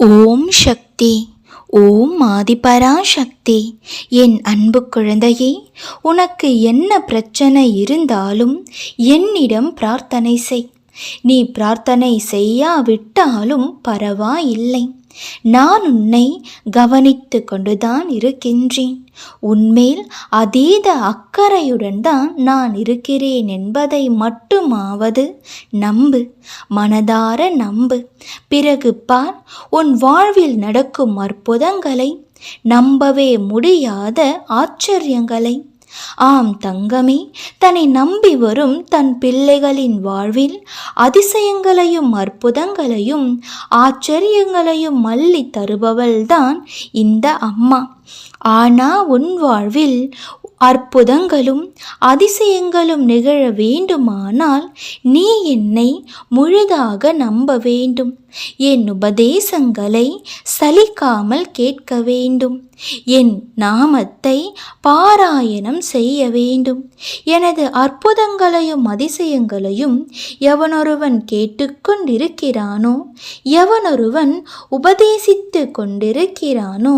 ஓம் சக்தி ஓம் ஆதிபரா சக்தி என் அன்பு குழந்தையே உனக்கு என்ன பிரச்சனை இருந்தாலும் என்னிடம் பிரார்த்தனை செய். நீ பிரார்த்தனை செய்யாவிட்டாலும் பரவாயில்லை. நான் உன்னை கவனித்து கொண்டுதான் இருக்கின்றேன். உன்மேல் அதீத அக்கறையுடன் தான் நான் இருக்கிறேன் என்பதை மட்டுமாவது நம்பு. மனதார நம்பு. பிறகு பார் உன் வாழ்வில் நடக்கும் அற்புதங்களை நம்பவே முடியாத ஆச்சரியங்களை. ஆம் தங்கமே தன்னை நம்பி வரும் தன் பிள்ளைகளின் வாழ்வில் அதிசயங்களையும் அற்புதங்களையும் ஆச்சரியங்களையும் மல்லி தருபவள்தான் இந்த அம்மா. ஆனா உன் வாழ்வில் அற்புதங்களும் அதிசயங்களும் நிகழ வேண்டுமானால் நீ என்னை முழுதாக நம்ப வேண்டும். என் உபதேசங்களை சலிக்காமல் கேட்க வேண்டும். என் நாமத்தை பாராயணம் செய்ய வேண்டும். எனது அற்புதங்களையும் அதிசயங்களையும் எவனொருவன் கேட்டுக்கொண்டிருக்கிறானோ எவனொருவன் உபதேசித்து கொண்டிருக்கிறானோ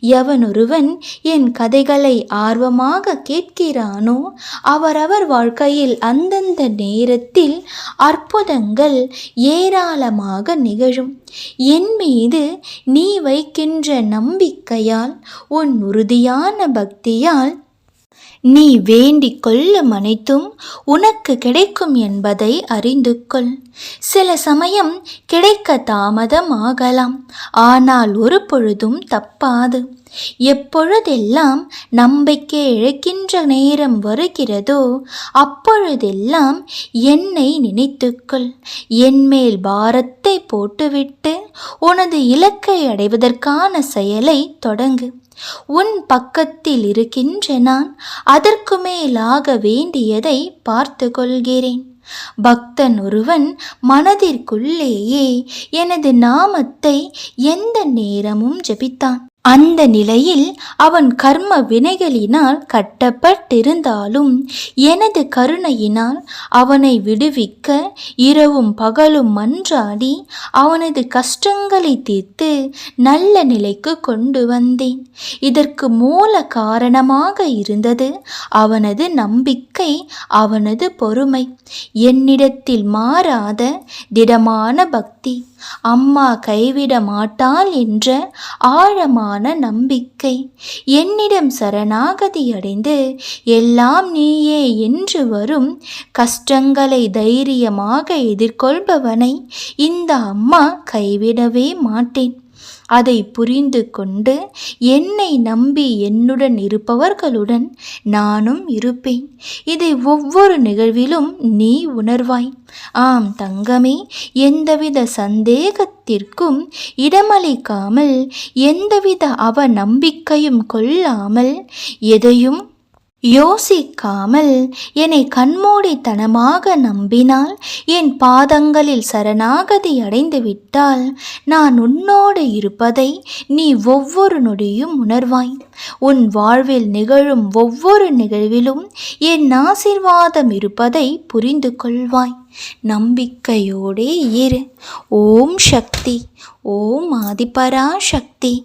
எவனொருவன் என் கதைகளை ஆர்வமாக கேட்கிறானோ அவரவர் வாழ்க்கையில் அந்தந்த நேரத்தில் அற்புதங்கள் ஏராளமாக நிகழும். என் மீது நீ வைக்கின்ற நம்பிக்கையால் உன் உறுதியான பக்தியால் நீ வேண்டிக் கொள்ளும் அனைத்தும் உனக்கு கிடைக்கும் என்பதை அறிந்து கொள். சில சமயம் கிடைக்க தாமதம் ஆகலாம். ஆனால் ஒரு பொழுதும் தப்பாது. எப்பொழுதெல்லாம் நம்பிக்கை இழக்கின்ற நேரம் வருகிறதோ அப்பொழுதெல்லாம் என்னை நினைத்துக்கொள். என்மேல் பாரத்தை போட்டுவிட்டு உனது இலக்கை அடைவதற்கான செயலை தொடங்கு. உன் பக்கத்தில் இருக்கின்ற நான் அதற்கு மேலாக வேண்டியதை பார்த்து கொள்கிறேன் பக்தன் ஒருவன் மனதிற்குள்ளேயே எனது நாமத்தை எந்த நேரமும் ஜெபித்தான். அந்த நிலையில் அவன் கர்ம வினைகளினால் கட்டப்பட்டிருந்தாலும் எனது கருணையினால் அவனை விடுவிக்க இரவும் பகலும் மன்றாடி அவனது கஷ்டங்களை தீர்த்து நல்ல நிலைக்கு கொண்டு வந்தேன். இதற்கு மூல காரணமாக இருந்தது அவனது நம்பிக்கை அவனது பொறுமை. என்னிடத்தில் மாறாத திடமான பக்தி அம்மா கைவிட மாட்டாள் என்ற ஆழமான நம்பிக்கை. என்னிடம் சரணாகதி அடைந்து எல்லாம் நீயே என்று வரும் கஷ்டங்களை தைரியமாக எதிர்கொள்பவனை இந்த அம்மா கைவிடவே மாட்டேன். அதை புரிந்து கொண்டு என்னை நம்பி என்னுடன் இருப்பவர்களுடன் நானும் இருப்பேன். இதை ஒவ்வொரு நிகழ்விலும் நீ உணர்வாய். ஆம் தங்கமே எந்தவித சந்தேகத்திற்கும் இடமளிக்காமல் எந்தவித அவ நம்பிக்கையும் கொள்ளாமல் எதையும் யோசிக்காமல் என்னை கண்மூடித்தனமாக நம்பினால் என் பாதங்களில் சரணாகதி அடைந்து விட்டால் நான் உன்னோடு இருப்பதை நீ ஒவ்வொரு நொடியும் உணர்வாய். உன் வாழ்வில் நிகழும் ஒவ்வொரு நிகழ்விலும் என் ஆசிர்வாதம் இருப்பதை புரிந்து கொள்வாய். நம்பிக்கையோடே இரு. ஓம் சக்தி. ஓம் ஆதிபரா சக்தி